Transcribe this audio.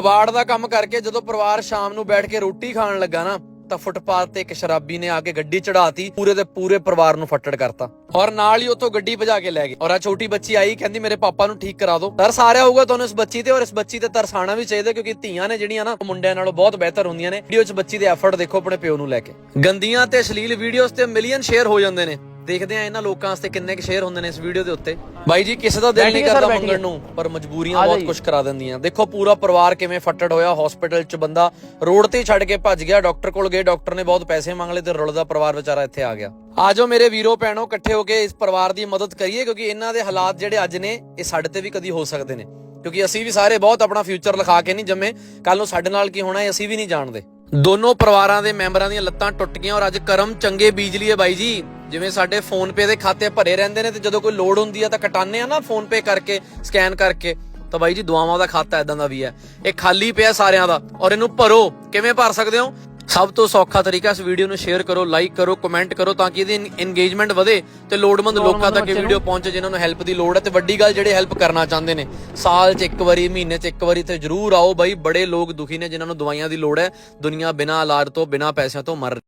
ਕਬਾੜ ਦਾ ਕੰਮ ਕਰਕੇ ਜਦੋਂ ਪਰਿਵਾਰ ਸ਼ਾਮ ਨੂੰ ਬੈਠ ਕੇ ਰੋਟੀ ਖਾਣ ਲੱਗਾ ਨਾ, ਤਾਂ ਫੁੱਟਪਾਥ ਤੇ ਇੱਕ ਸ਼ਰਾਬੀ ਨੇ ਆ ਕੇ ਗੱਡੀ ਚੜਾਤੀ ਪੂਰੇ ਦੇ ਪੂਰੇ ਪਰਿਵਾਰ ਨੂੰ ਫੱਟੜ ਕਰਤਾ। ਔਰ ਨਾਲ ਹੀ ਉੱਥੋਂ ਗੱਡੀ ਭਜਾ ਕੇ ਲੈ ਗਏ। ਔਰ ਆ ਛੋਟੀ ਬੱਚੀ ਆਈ, ਕਹਿੰਦੀ, ਮੇਰੇ ਪਾਪਾ ਨੂੰ ਠੀਕ ਕਰਾ ਦਿਓ ਤਰਸ ਆ ਰਿਹਾ ਹੋਊਗਾ ਤੁਹਾਨੂੰ ਇਸ ਬੱਚੀ ਤੇ, ਔਰ ਇਸ ਬੱਚੀ ਤੇ ਤਰਸ ਵੀ ਚਾਹੀਦਾ, ਕਿਉਂਕਿ ਧੀਆਂ ਨੇ ਜਿਹੜੀਆਂ ਨਾ ਮੁੰਡਿਆਂ ਨਾਲੋਂ ਬਹੁਤ ਬਿਹਤਰ ਹੁੰਦੀਆਂ ਨੇ। ਵੀਡੀਓ 'ਚ ਬੱਚੀ ਦੇ ਐਫਰਟ ਦੇਖੋ, ਆਪਣੇ ਪਿਓ ਨੂੰ ਲੈ ਕੇ। ਗੰਦੀਆਂ ਤੇ ਅਸ਼ਲੀਲ ਵੀਡੀਓਜ਼ ਤੇ ਮਿਲੀਅਨ ਸ਼ੇਅਰ ਹੋ ਜਾਂਦੇ ਨੇ। ਦੇਖਦੇ ਆ ਇਹਨਾਂ ਲੋਕਾਂ ਵਾਸਤੇ ਕਿੰਨੇ ਕੁ ਸ਼ੇਅਰ ਹੁੰਦੇ ਨੇ ਇਸ ਵੀਡੀਓ ਦੇ ਉੱਤੇ। ਬਾਈ ਜੀ ਕਿਸੇ ਦਾ ਦਿਲ ਨਹੀਂ ਕਰਦਾ। ਮੰਗਣ ਨੂੰ ਪਰ ਮਜਬੂਰੀਆਂ ਬਹੁਤ। ਕੁਝ ਕਰਾ ਦਿੰਦੀਆਂ। ਦੇਖੋ ਪੂਰਾ ਪਰਿਵਾਰ ਕਿਵੇਂ ਫੱਟੜ ਹੋਇਆ ਹਸਪੀਟਲ 'ਚ ਬੰਦਾ ਰੋਡ ਤੇ ਹੀ ਛੱਡ ਕੇ ਭੱਜ ਗਿਆ ਡਾਕਟਰ ਕੋਲ ਗਏ ਡਾਕਟਰ ਨੇ ਬਹੁਤ ਪੈਸੇ ਮੰਗ ਲਏ ਤੇ ਰੁਲਦਾ ਪਰਿਵਾਰ ਵਿਚਾਰਾ ਇੱਥੇ ਆ ਗਿਆ। ਆਜੋ ਮੇਰੇ ਵੀਰੋ ਭੈਣੋ ਇਕੱਠੇ ਹੋ ਕੇ ਇਸ ਪਰਿਵਾਰ ਦੀ ਮਦਦ ਕਰੀਏ ਕਿਉਂਕਿ ਇਹਨਾਂ ਦੇ ਹਾਲਾਤ ਜਿਹੜੇ ਅੱਜ ਨੇ ਇਹ ਸਾਡੇ ਤੇ ਵੀ ਕਦੀ ਹੋ ਸਕਦੇ ਨੇ। ਕਿਉਂਕਿ ਅਸੀਂ ਵੀ ਸਾਰੇ ਬਹੁਤ ਆਪਣਾ ਫਿਊਚਰ ਲਿਖਾ ਕੇ ਨਹੀਂ ਜੰਮੇ। ਕੱਲ ਨੂੰ ਸਾਡੇ ਨਾਲ ਕੀ ਹੋਣਾ ਇਹ ਅਸੀਂ ਵੀ ਨਹੀਂ ਜਾਣਦੇ। ਦੋਨੋਂ ਪਰਿਵਾਰਾਂ ਦੇ ਮੈਂਬਰਾਂ ਦੀਆਂ ਲੱਤਾਂ ਟੁੱਟ ਗਈਆਂ ਔਰ ਅੱਜ ਕਰਮ ਚੰਗੇ ਬੀਜ ਲਈਏ ਬਾਈ ਜੀ। ਜਿਵੇਂ ਸਾਡੇ ਫੋਨ ਪੇ ਦੇ ਖਾਤੇ ਭਰੇ ਰਹਿੰਦੇ ਨੇ ਤੇ ਜਦੋਂ ਕੋਈ ਲੋੜ ਹੁੰਦੀ ਆ ਤਾਂ ਕਟਾਨੇ ਆ ਨਾ ਫੋਨ ਪੇ ਕਰਕੇ ਸਕੈਨ ਕਰਕੇ ਤਾਂ ਬਾਈ ਜੀ ਦੁਆਵਾਂ ਦਾ ਖਾਤਾ ਇਦਾਂ ਦਾ ਵੀ ਹੈ। ਇਹ ਖਾਲੀ ਪਿਆ ਸਾਰਿਆਂ ਦਾ ਔਰ ਇਹਨੂੰ ਭਰੋ। ਕਿਵੇਂ ਭਰ ਸਕਦੇ ਹੋ? ਸਭ ਤੋਂ ਸੌਖਾ ਤਰੀਕਾ ਇਸ ਵੀਡੀਓ ਨੂੰ ਸ਼ੇਅਰ ਕਰੋ ਲਾਈਕ ਕਰੋ ਕਮੈਂਟ ਕਰੋ ਤਾਂ ਕਿ ਇਹਦੀ ਇੰਗੇਜਮੈਂਟ ਵਧੇ ਤੇ ਲੋੜਵੰਦ ਲੋਕਾਂ ਤੱਕ ਇਹ ਵੀਡੀਓ ਪਹੁੰਚੇ ਜਿਨ੍ਹਾਂ ਨੂੰ ਹੈਲਪ ਦੀ ਲੋੜ ਹੈ ਤੇ ਵੱਡੀ ਗੱਲ ਜਿਹੜੇ ਹੈਲਪ ਕਰਨਾ ਚਾਹੁੰਦੇ ਨੇ। ਸਾਲ 'ਚ ਇੱਕ ਵਾਰੀ ਮਹੀਨੇ 'ਚ ਇੱਕ ਵਾਰੀ ਤੇ ਜਰੂਰ ਆਓ ਬਾਈ। ਬੜੇ ਲੋਕ ਦੁਖੀ ਨੇ ਜਿਨ੍ਹਾਂ ਨੂੰ ਦਵਾਈਆਂ ਦੀ ਲੋੜ ਹੈ। ਦੁਨੀਆ ਬਿਨਾਂ ਇਲਾਜ ਤੋਂ ਬਿਨਾਂ ਪੈਸਿਆਂ ਤੋਂ ਮਰ